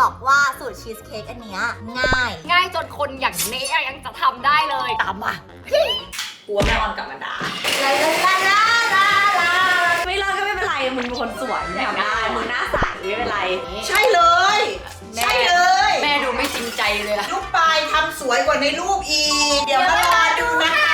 บอกว่าสูตรชีสเค้กอันเนี้ยง่าย ง่ายจนคนอย่างเนี้ยังจะทำได้เลย ตามมา กลัวแม่ออนกลับมาด่าลาลาลาลาลาลาไม่เลิกก็ไม่เป็นไร มึงเป็นคนสวยมึงทำได้มึงหน้าใสไม่เป็นไร ใช่เลย แม่ ใช่เลยแม่ดูไม่จริงใจเลยอะ ลูกปลายทำสวยกว่าในรูปอีก เดี๋ยวมารอดูนะคะ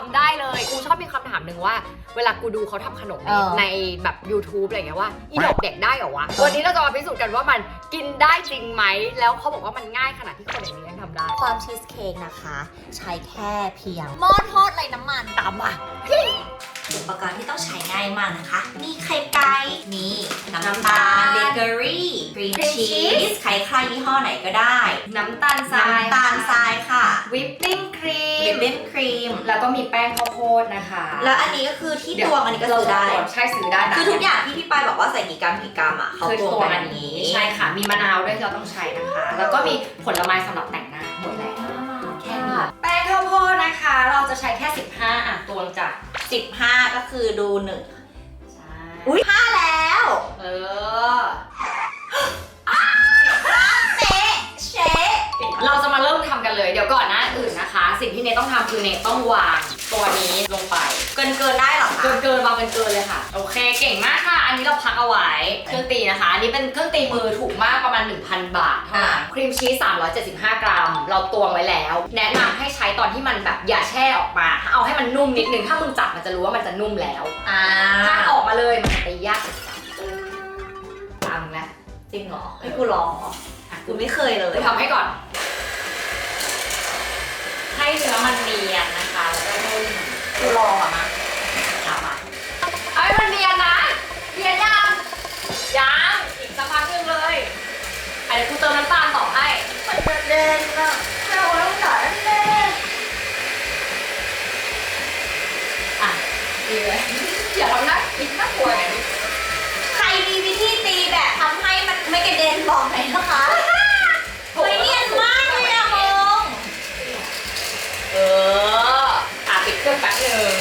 ยังจะทำได้เลยกูชอบมีคำถามหนึ่งว่า เวลากูดูเขาทำขนมในเออ ในแบบ YouTube อะไรเงี้ยว่าอีดอกเด็กได้เหรอวะ วันนี้เราจะมาพิสูจน์กันว่ามันกินได้จริงไหม แล้วเขาบอกว่ามันง่ายขนาดที่คนอย่างนี้ยังทำได้ ความชีสเค้กนะคะ ใช้แค่เพียงหม้อทอดไรน้ำมันตามมา อุปกรณ์ที่ต้องใช้ง่ายมากนะคะ มีไข่ไก่ มีน้ำตาลเบเกอรี่ครีม cream ชี cheese สไข่ใครยี่ห้อไหนก็ได้ น้ำตาลทรายน้ำตาลทรายค่ะวิปปิ้งครีวิมปปิ้งครีม แล้วก็มีแป้งข้าวโพดนะคะแล้วอันนี้ก็คือที่ตวงอันนี้ก็ซื้อได้ ใช่ซื้อได้นะคือทุกอย่างที่พี่ปายบอกว่าใส่กี่กรัมกี่กรัมอะเขาคือตวงตัวกันอัอันนนี้นี้ ใช่ค่ะ มีมะนาวด้วยที่เราต้องใช้นะคะ แล้วก็มีผลไม้สำหรับแต่งหน้าหมดแล้ว แค่นี้แป้งข้าวโพดนะคะ เราจะใช้แค่ 15 อะตวงจ้ะ 15 ก็คือดูหนึ่งใช่อุ้ยห้าแล้ว เออ กันเลยเดี๋ยวก่อนหน้าอื่นนะคะ สิ่งที่เนทต้องทำคือเนทต้องวางตัวนี้ลงไป เกินเกินได้เหรอคะเกินเกินวางเกินเกินเลยค่ะ โอเคเก่งมากค่ะ อันนี้เราพักเอาไว้เครื่องตีนะคะ อันนี้เป็นเครื่องตีมือถูกมากประมาณ 1,000 บาทเท่านั้นครีมชีส375 กรัม เราตวงไว้แล้ว แนะนำให้ใช้ตอนที่มันแบบอย่าแช่ออกมา เอาให้มันนุ่มนิดนึง ถ้ามึงจับมันจะรู้ว่ามันจะนุ่มแล้ว อ่าถ้าออกมาเลยมันจะตียากตามมึงแล้วจริงเหรอให้กูลองเหรออะกูไม่เคยเลย กูทำให้ก่อนให้ เนื้อมันเนียนนะคะแล้วก็นุ่มกูลองอะนะตามมาเอาให้มันเนียนนะเนียนยังยังอีกสักพักหนึงเลยอะเดี๋ยวกูเติมน้ำตาลต่อให้เดินก็เราต้องสอนเล่นอะดีเลยอย่าทำหน้าคิดน่ากลัวอย่างนี้ใครมีวิธีตีแบบทำให้มันไม่กระเด็นบอกหน่อยนะคะเฮ้ยเนียนมากเลยอะมึง เอออะปิดเครื่องแป๊บหนึง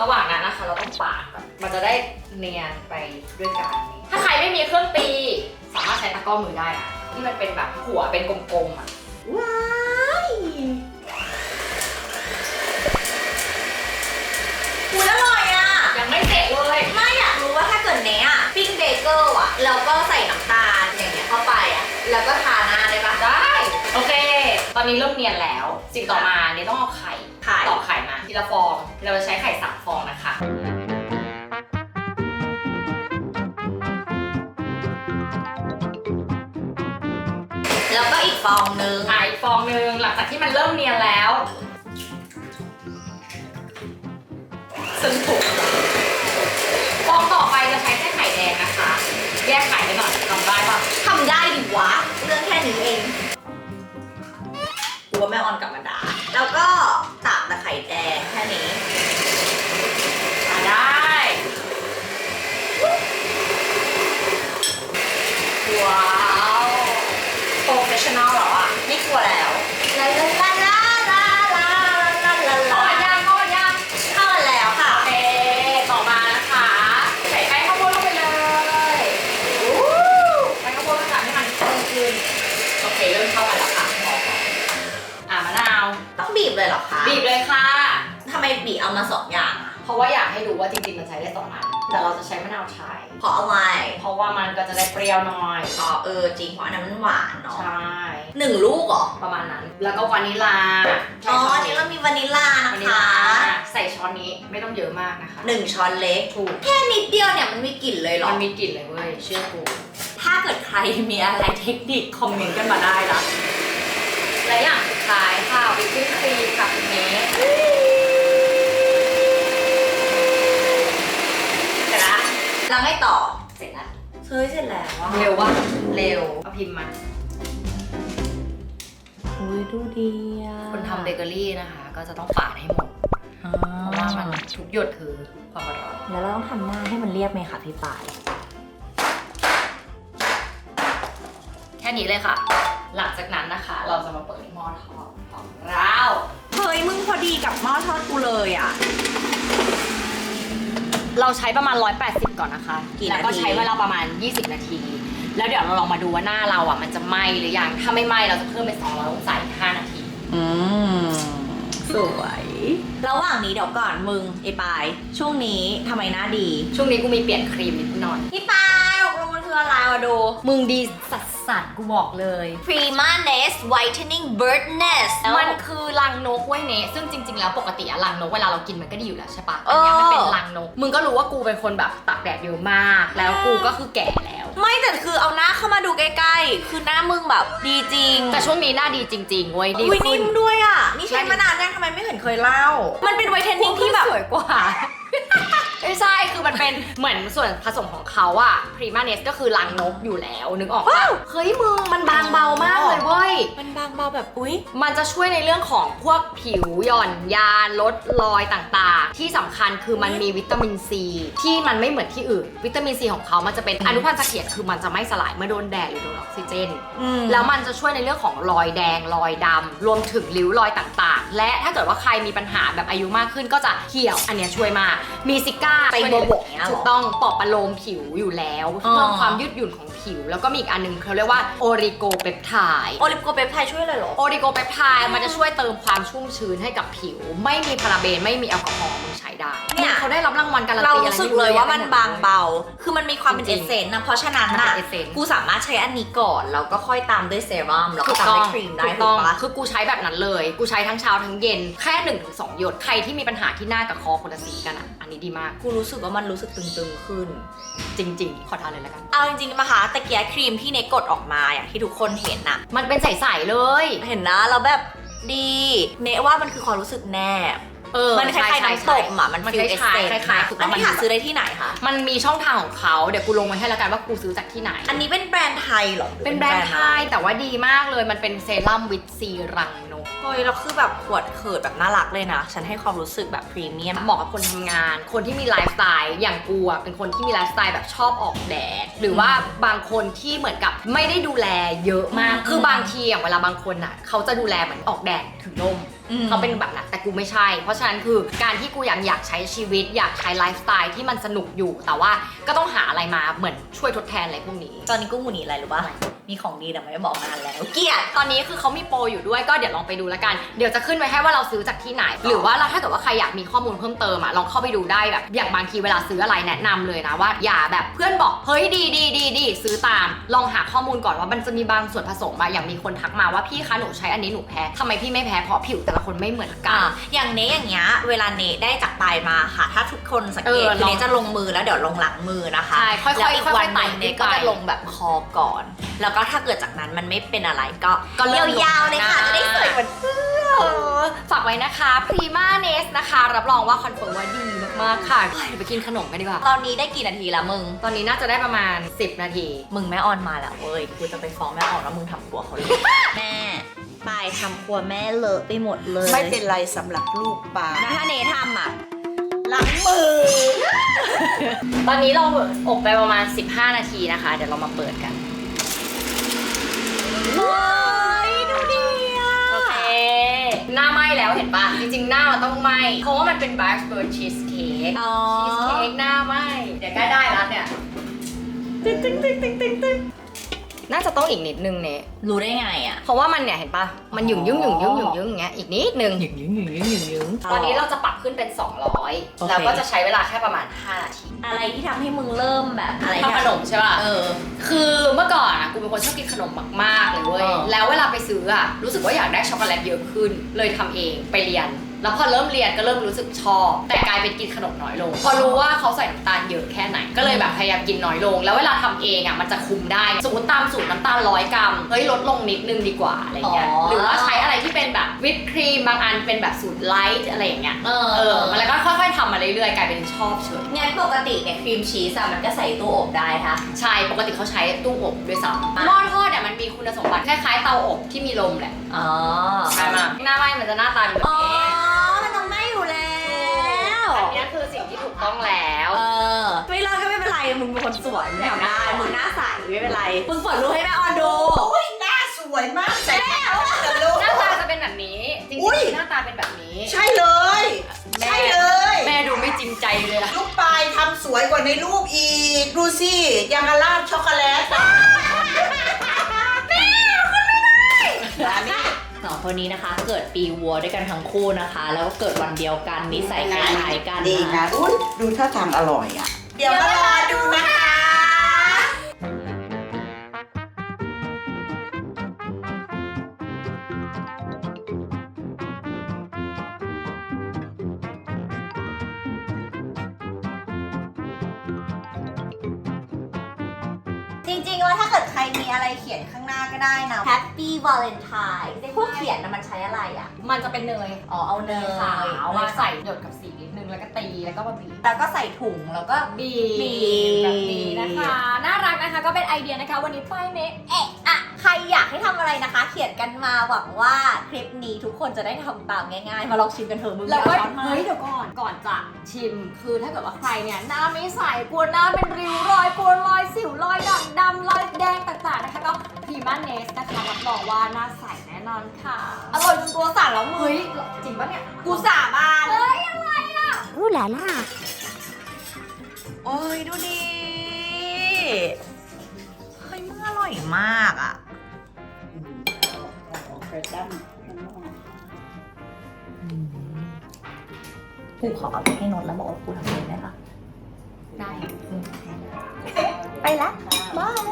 ระหว่างนั้นนะคะ เราต้องปาดก่อนมันจะได้เนียนไปด้วยกันนี้ถ้าใครไม่มีเครื่องตี สามารถใช้ตะกร้อมือได้นะที่มันเป็นแบบหัวเป็นกลมๆอะว้ายอุ้ยอร่อยอะ ยังไม่เสร็จเลยไม่อยากรู้ว่าถ้าเกิดเนี้ยปิ้งเบเกอร์อะแล้วก็ใส่น้ำตาลอย่างเงี้ยเข้าไปอะ แล้วก็ทาหน้าได้ปะได้ โอเค ตอนนี้เริ่มเนียนแล้ว สิ่งต่อมาเนี่ยต้องเอาไข่ ไข่ตอกไข่มาทีละฟอง เราจะใช้ไข่สามฟองนะคะ แล้วก็อีกฟองนึงอะอีกฟองหนึ่งหลังจากที่มันเริ่มเนียนแล้วซึ่งถูกฟองต่อไปจะใช้แค่ไข่แดงนะคะ แยกไข่ไปก่อนทำได้ปะทำได้ดิวะ เรื่องแค่นี้เองกลัวแม่ออนกลับมาด่าแล้วก็ตากตะไคร่แดง เอามาสองอย่างอะเพราะว่าอยากให้รู้ว่าจริงๆมันใช้ได้สองอัน แต่เราจะใช้มะนาวไทยเพราะอะไรเพราะว่ามันก็จะได้เปรี้ยวหน่อยอ๋อเออจริงเพราะอันนั้นมันหวานเนาะใช่หนึ่งลูกเหรอประมาณนั้น แล้วก็วานิลลาอ๋ออันนี้เรามีวานิลลาวานินะลคะลาใส่ช้อนนี้ไม่ต้องเยอะมากนะคะหนึ่งช้อนเล็ก ถูกแค่นิดเดียวเนี่ยมันมีกลิ่นเลยเหรอ มันมีกลิ่นเลยเว้ยเชื่อกู ถ้าเกิดใครมีอะไรเทคนิคคอมเมนต์กันมาได้นะและอย่างสุดท้ายค่ะวิปปิ้งครีมกับเนสเสร็จละ แล้วไงต่อ เสร็จแล้วเฮ้ยเสร็จแล้วว่าเร็ววะเร็วเอาพิมพ์มาอุ้ยดูดีอะคนทำเบเกอรี่นะคะ ก็จะต้องปาดให้หมดเพราะว่ามันทุกหยดคือความร้อนแล้วเราต้องทำหน้าให้มันเรียบไหมคะพี่ปาย แค่นี้เลยค่ะ หลังจากนั้นนะคะ เราจะมาเปิดหม้อทอดของเรา เฮ้ยมึงพอดีกับหม้อทอดกูเลยอะ เราใช้ประมาณ 180 ก่อนนะคะ กี่แล้วก็นาที ใช้เวลาประมาณ 20 นาที แล้วเดี๋ยวเราลองมาดูว่าหน้าเราอะมันจะไหม้หรือยัง ถ้าไม่ไหม้เราจะเพิ่มเป็น200องศาอีก5นาที อืม สวย ระหว่างนี้เดี๋ยวก่อนมึงไอ้ปาย ช่วงนี้ทำไมหน้าดี ช่วงนี้กูมีเปลี่ยนครีมนิดหน่อย พี่ปายออกลงมัน คืออะไรวะดู มึงดีสัสสัสๆกูบอกเลย Prima Nest Whitening Bird Nest มันคือรังนกเว้ยเนซึ่งจริง ๆ แล้วปกติอะรังนกเวลาเรากินมันก็ดีอยู่แล้วใช่ปะเออัอนเนี้ยมันเป็นรังนก มึงก็รู้ว่ากูเป็นคนแบบตากแดดเยอะมาก แล้วกูก็คือแก่แล้ว ไม่แต่คือเอาหน้าเข้ามาดูใกล้ๆ คือหน้ามึงแบบดีจริง แต่ช่วงนี้หน้าดีจริงๆเว้ยดีอุ้ยขึ้นิ่นมด้วยอะ นี่ใช้มานานยังทำไมไม่เห็นเคยเล่า มันเป็นไวท์เทนนิ่งที่แบบสวยกว่า ไม่ใช่คือมันเป็นเหมือนส่วนผสมของเขาอะพรีมาเนสก็คือรังนกอยู่แล้วนึกออกปะว้าวเฮ้ยมึงมันบางเบามากเลยเว้ย มันบางเบาแบบอุ้ยมันจะช่วยในเรื่องของพวกผิวหย่อนยานลดรอยต่างๆ ที่สำคัญคือมันมีวิตามินซี ที่มันไม่เหมือนที่อื่น วิตามินซีของเขามันจะเป็นอนุพันธ์เสถียรคือมันจะไม่สลายเมื่อโดนแดดหรือโดนออกซิเจนแล้วมันจะช่วยในเรื่องของรอยแดง รอยดำรวมถึงริ้วรอยต่างๆ และถ้าเกิดว่าใครมีปัญหาแบบอายุมากขึ้นก็จะเหี่ยวอันเนี้ยช่วยมากมีซิก้าไปช่วยในบวกๆอย่างเงี้ยเหรอถูกต้องปอบประโลมผิวอยู่แล้วอ๋อเพิ่มความยืดหยุ่นของผิว แล้วก็มีอีกอันหนึงเขาเรียกว่าโอริโกเปปไทด์โอลิโกเปปไทด์ช่วยเลยเหรอโอริโกเปปไทด์มันจะช่วยเติมความชุ่มชื้นให้กับผิว ไม่มีพาราเบนไม่มีแอลกอฮอล์มึงใช้ ได้เนี่ยเขาได้รับรางวัลการันเราตีอะไรรู้สึกไม่เลยว่ามันอะบางเบา คือมันมีความเป็นจเอริงๆเซนต์นะเพราะฉะนั้นมันเป็น่ะนเอเซนกูสามารถใช้อันนี้ก่อนแล้วก็ค่อยตามด้วยเซรั่มแล้วก็ถูกตามต้อด้งวยครีมได้ถูกถูต้กองปะคือกูใช้แบบนั้นเลย กูใช้ทั้งเช้าทั้งเย็นแค่1นถึงสหยดใครที่มีปัญหาที่หน้ากับคอคนละสีกันอะอันนี้ดีมากกูรู้สึกว่ามันรู้สึกตึงๆขึ้น จริง ๆ ขอทานเลยแล้วกันเอาจริงๆนะคะตะเกียครีมที่เนกกดออกมาอย่างที่ทุกคนเห็นน่ะมันเป็นใสๆเลย เห็นนะเราแบบดี เนว่ามันคือความรู้สึกแนบ เออมันคล้ายๆใช่น้ำตกอะมันมันฟิลคเอล้ายเซนๆคล้ายๆถูกอัต้อนงมันนี้หาซื้อได้ที่ไหนคะมันมีช่องทางของเขาเดี๋ยวกูลงไว้ให้แล้วกันว่ากูซื้อจากที่ไหน อันนี้เป็นแบรนด์ไทยเหรอหอเป็นแบรนด์ไทยแต่ว่าดีมากเลยมันเป็นเซรั่มวิตซีรังนกเฮ้ยแล้วคือแบบขวดเขิดแบบน่ารักเลยนะ ฉันให้ความรู้สึกแบบพรีเมียมเหมาะกับคนทำงาน คนที่มีไลฟ์สไตล์อย่างกูอะเป็นคนที่มีไลฟ์สไตล์แบบชอบออกแดดหรือว่าบางคนที่เหมือนกับไม่ได้ดูแลเยอะมากอืมคือบางทีอย่างเวลาบางคนอะเขาจะดูแลเหมือนออกแดดถึงนม อืม เขาเป็นแบบนั้นแต่กูไม่ใช่ เพราะฉะนั้นคือการที่กูยังอยากใช้ชีวิต อยากใช้ไลฟ์สไตล์ที่มันสนุกอยู่ แต่ว่าก็ต้องหาอะไรมาเหมือนช่วยทดแทนอะไรพวกนี้ ตอนนี้กูหงุดหงิดอะไรรู้ป่ะ มีของดีแต่ไม่ได้บอกนานแล้ว เกลียดตอนนี้คือเขามีโปรอยู่ด้วยก็เดี๋ยวลองไปดูแล้วกัน เดี๋ยวจะขึ้นไว้ให้ว่าเราซื้อจากที่ไหน หรือว่าเราถ้าเกิดว่าใครอยากมีข้อมูลเพิ่มเติมอะลองเข้าไปดูได้แบบอย่างบางทีเวลาซื้ออะไรแนะนำเลยนะว่าอย่าแบบเพื่อนบอกเฮ้ยดีดีดีดีซื้อตาม ลองหาข้อมูลก่อนว่ามันจะมีบางส่วนผสมอะอย่างมีคนทักมาว่าพี่คะหนูใช้อันนี้หนูแพ้ทำไมพี่ไม่แพ้เพราะผิวแต่ละคนไม่เหมือนกัอะนอย่างเนอย่างเงี้ยเวลาเนได้จากปลายมาค่ะ ถ้าทุกคนสังเกตเออคือเนลองจะลงมือแล้วเดี๋ยวลงหลังมือนะคะใช่ค่อยๆแล้วอีกค่อยๆวันหไต่นึ่งขึ้นเนก็ไปจะลงแบบคอก่อนแล้วก็ถ้าเกิดจากนั้นมันไม่เป็นอะไรก็ก็เริ่มยาวๆเลยค่ะลงหน้าจะได้สวยเหมือนเออฝากไว้นะคะ Prima Nest นะคะ รับรองว่าคอนเฟิร์มว่าดีมากๆค่ะเดี๋ยวไปกินขนมกันดีกว่า ตอนนี้ได้กี่นาทีละมึง ตอนนี้น่าจะได้ประมาณ 10 นาที มึงแม่ออนมาแล้วเว้ยกูจะไปฟ้องแม่ออนว่ามึงทำครัวเขาเลย แม่ปายทำครัวแม่เลอะไปหมดเลยไม่เป็นไรสำหรับลูกปลาแล้วถ้าเนทำอะหลังมือ ตอนนี้เราอบไปประมาณ 15 นาทีนะคะ เดี๋ยวเรามาเปิดกัน เฮ้ยดูดีอะ โอเค หน้าไหม้แล้วเห็นปะจริงๆ หน้ามันต้องไหม้เพราะว่ามันเป็นบ a ร์ b เบิร์ดชีสเค้กอ๋อ ชีสเค้กหน้าไหม้เดี๋ยวใกล้ได้แล้วเนี่ยตึ้งตึ้งตึ้งตึ้งตึ้งตึ้ง น่าจะต้องอีกนิดนึงเนี่ยรู้ได้ไงอะ เพราะว่ามันเนี่ยเห็นปะมันหยุ่งยุ่งหยุ่งยุ่งหยุ่งยุ่งอย่างเงี้ยอีกนิดนึงหยึงหยึงหยึงหยึงหยึงหยึงตอนนี้เราจะปรับขึ้นเป็นโอ200เคแล้วก็จะใช้เวลาแค่ประมาณ 5 นาที อะไรที่ทำให้มึงเริ่มแบบอะไรทำขนมใช่ป่ะเออ คือเมื่อก่อนอะกูเป็นคนชอบกินขนมมากๆเลยเว้ยเออแล้วเวลาไปซื้ออะรู้สึกว่าอยากได้ช็อกโกแลตเยอะขึ้น เลยทำเองไปเรียน แล้วพอเริ่มเรียนก็เริ่มรู้สึกชอบ แต่กลายเป็นกินขนมน้อยลง พอรู้ว่าเขาใส่น้ำตาลเยอะแค่ไหน ก็เลยแบบพยายามกินน้อยลง แล้วเวลาทำเองอะมันจะคุมได้ สมมติตามสูตรน้ำตาลร้อยกรัม เฮ้ยลดลงนิดนึงดีกว่าอะไรเงี้ยอ๋อหรือว่าใช้อะไรที่เป็นแบบวิปครีมบางอันเป็นแบบสูตรไลท์อะไรอย่างเงี้ย เออ เออมันแล้วก็ค่ อยๆทำมาเรื่อยๆกลายเป็นชอบเฉยงั้นปกติเนี่ยครีมชีสอะมันก็ใส่ตู้อบได้ค่ะใช่ปกติเขาใช้ตู้อบด้วยซ้ำหม้อทอดเนี่ยมันมีคุณสมบัติคล้ายๆเตาอบที่มีลมแหละอ๋อใช่ไหมหน้าไหม้มันจะหน้าตาเป็นแบบอ๋อนี้มันต้องไม่อยู่แล้วอันเนี้ยคือสิ่งที่ถูกต้องแล้วเออไม่เลิกก็ไม่เป็นไรมึงเป็นคนสวยมึงทำได้มึงหน้าใสไม่เป็นไรมึงเปิดรูปให้แม่ออนดูอุ้ยหน้าสวยมากแต่แต่ลูกหน้าตาจะเป็นแบบนี้จริงอุ๊ยๆหน้าตาเป็นแบบนี้ ใช่เลย ใจเลยอะลูกปลายทำสวยกว่าในรูปอีก ดูสิ ยังกะลาดช็อกโกแลตอะอันนี้สองคนนี้นะคะ เกิดปีวัวด้วยกันทั้งคู่นะคะ แล้วก็เกิดวันเดียวกันนิสัยคล้ายๆกันดีนะนะ อุ้ยดูท่าทางอร่อยอะ เดี๋ยวมารอดูนะคะ ก็ได้นะ Happy Valentine พวกเขียนนะมันใช้อะไรอะ มันจะเป็นเนยอ๋อเอาเนยขาวมาใส่หยดกับสีนิดนึงแล้วก็ตีแล้วก็มาบีบแล้วก็ใส่ถุงแล้วก็บีบีแบบนี้นะคะ น่ารักนะคะก็เป็นไอเดียนะคะวันนี้ป้ายเมคเอ๊ะอะ ใครอยากให้ทำอะไรนะคะ เขียนกันมาหวังว่าคลิปนี้ทุกคนจะได้ทำตามง่ายๆ มาลองชิมกันเถอะมึงแล้วก็อย่าช้อนมาเฮ้ยเดี๋ยวก่อนก่อนจะชิมคือถ้าเกิดว่าใครเนี่ยหน้าไม่ใสกลัวหน้าเป็นริ้วรอยกลัวรอยสิวรอยด่างดำรอยแดงต่างๆนะคะก็พรีมาเนสนะคะรับรองว่าหน้าใสแน่นอนค่ะอร่อยจนตัวสั่นแล้วมึงเฮ้ยจริงปะเนี่ยกูสาบานเฮ้ยอะไรอะอู้หลาล่าโอ้ยดูดิเฮ้ยมันอร่อยมากอะ กูขอเอาไปให้นนท์แล้วบอกว่ากูทำเองได้ปะได้ ไปละบาย